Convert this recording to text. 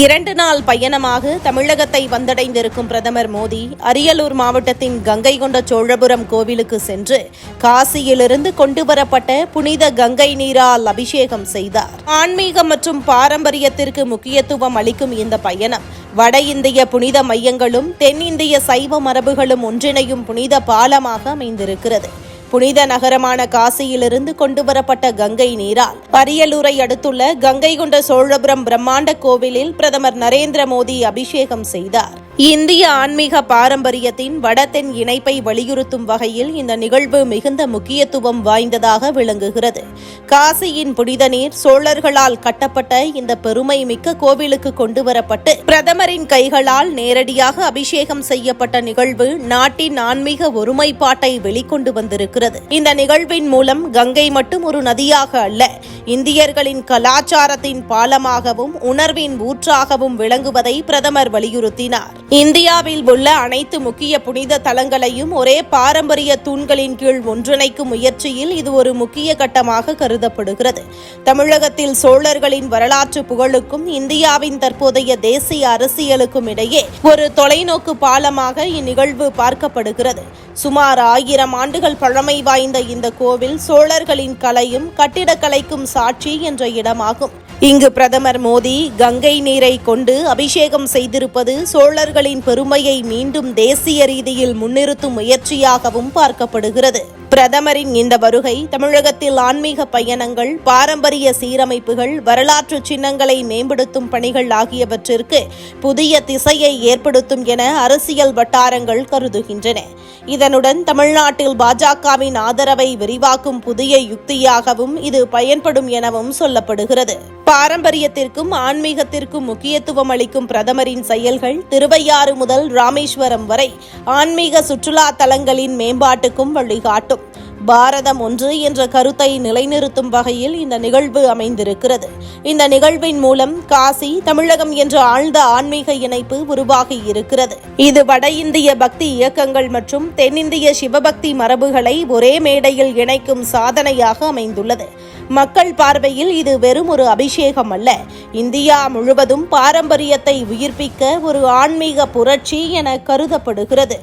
இரண்டு நாள் பயணமாக தமிழகத்தை வந்தடைந்திருக்கும் பிரதமர் மோடி அரியலூர் மாவட்டத்தின் கங்கை கொண்ட சோழபுரம் கோவிலுக்கு சென்று காசியிலிருந்து கொண்டுவரப்பட்ட புனித கங்கை நீரால் அபிஷேகம் செய்தார். ஆன்மீகம் மற்றும் பாரம்பரியத்திற்கு முக்கியத்துவம் அளிக்கும் இந்த பயணம் வட இந்திய புனித மையங்களும் தென்னிந்திய சைவ மரபுகளும் ஒன்றிணையும் புனித பாலமாக அமைந்திருக்கிறது. புனித நகரமான காசியிலிருந்து கொண்டுவரப்பட்ட கங்கை நீரால். பரியலூரை அடுத்துள்ள கங்கை கொண்ட சோழபுரம் பிரம்மாண்ட கோவிலில் பிரதமர் நரேந்திர மோடி அபிஷேகம் செய்தார். இந்திய ஆன்மீக பாரம்பரியத்தின் வடதென் இணைப்பை வலியுறுத்தும் வகையில் இந்த நிகழ்வு மிகுந்த முக்கியத்துவம் வாய்ந்ததாக விளங்குகிறது. காசியின் புனித நீர் சோழர்களால் கட்டப்பட்ட இந்த பெருமை மிக்க கோவிலுக்கு கொண்டுவரப்பட்டு பிரதமரின் கைகளால் நேரடியாக அபிஷேகம் செய்யப்பட்ட நிகழ்வு நாட்டின் ஆன்மீக ஒருமைப்பாட்டை வெளிக்கொண்டு வந்திருக்கிறது. இந்த நிகழ்வின் மூலம் கங்கை மட்டும் ஒரு நதியாக அல்ல இந்தியர்களின் கலாச்சாரத்தின் பாலமாகவும் உணர்வின் ஊற்றாகவும் விளங்குவதை பிரதமர் வலியுறுத்தினார். இந்தியாவில் உள்ள அனைத்து முக்கிய புனித தலங்களையும் ஒரே பாரம்பரிய தூண்களின் கீழ் ஒன்றிணைக்கும் முயற்சியில் இது ஒரு முக்கிய கட்டமாக கருதப்படுகிறது. தமிழகத்தில் சோழர்களின் வரலாற்று புகழுக்கும் இந்தியாவின் தற்போதைய தேசிய அரசியலுக்கும் இடையே ஒரு தொலைநோக்கு பாலமாக இந்நிகழ்வு பார்க்கப்படுகிறது. சுமார் ஆயிரம் ஆண்டுகள் பழமை வாய்ந்த இந்த கோவில் சோழர்களின் கலையும் கட்டிடக்கலைக்கும் சாட்சி என்ற இடமாகும். இங்கு பிரதமர் மோடி கங்கை நீரை கொண்டு அபிஷேகம் செய்திருப்பது சோழர்களின் பெருமையை மீண்டும் தேசிய ரீதியில் முன்னிறுத்தும் முயற்சியாகவும் பார்க்கப்படுகிறது. பிரதமரின் இந்த வருகை தமிழகத்தில் ஆன்மீக பயணங்கள் பாரம்பரிய சீரமைப்புகள் வரலாற்று சின்னங்களை மேம்படுத்தும் பணிகள் ஆகியவற்றிற்கு புதிய திசையை ஏற்படுத்தும் என அரசியல் வட்டாரங்கள் கருதுகின்றன. இதனுடன் தமிழ்நாட்டில் பாஜகவின் ஆதரவை விரிவாக்கும் புதிய யுக்தியாகவும் இது பயன்படும் எனவும் சொல்லப்படுகிறது. பாரம்பரியத்திற்கும் ஆன்மீகத்திற்கும் முக்கியத்துவம் அளிக்கும் பிரதமரின் செயல்கள் திருவையாறு முதல் ராமேஸ்வரம் வரை ஆன்மீக சுற்றுலா தலங்களின் மேம்பாட்டுக்கும் வழிகாட்டும். பாரதம் ஒன்று என்ற கருத்தை நிலைநிறுத்தும் வகையில் இந்த நிகழ்வு அமைந்திருக்கிறது. இந்த நிகழ்வின் மூலம் காசி தமிழகம் என்ற ஆழ்ந்த ஆன்மீக இணைப்பு உருவாகி இருக்கிறது. இது வட இந்திய பக்தி இயக்கங்கள் மற்றும் தென்னிந்திய சிவபக்தி மரபுகளை ஒரே மேடையில் இணைக்கும் சாதனையாக அமைந்துள்ளது. மக்கள் பார்வையில் இது வெறும் ஒரு அபிஷேகம் அல்ல. இந்தியா முழுவதும் பாரம்பரியத்தை உயிர்ப்பிக்க ஒரு ஆன்மீக புரட்சி என கருதப்படுகிறது.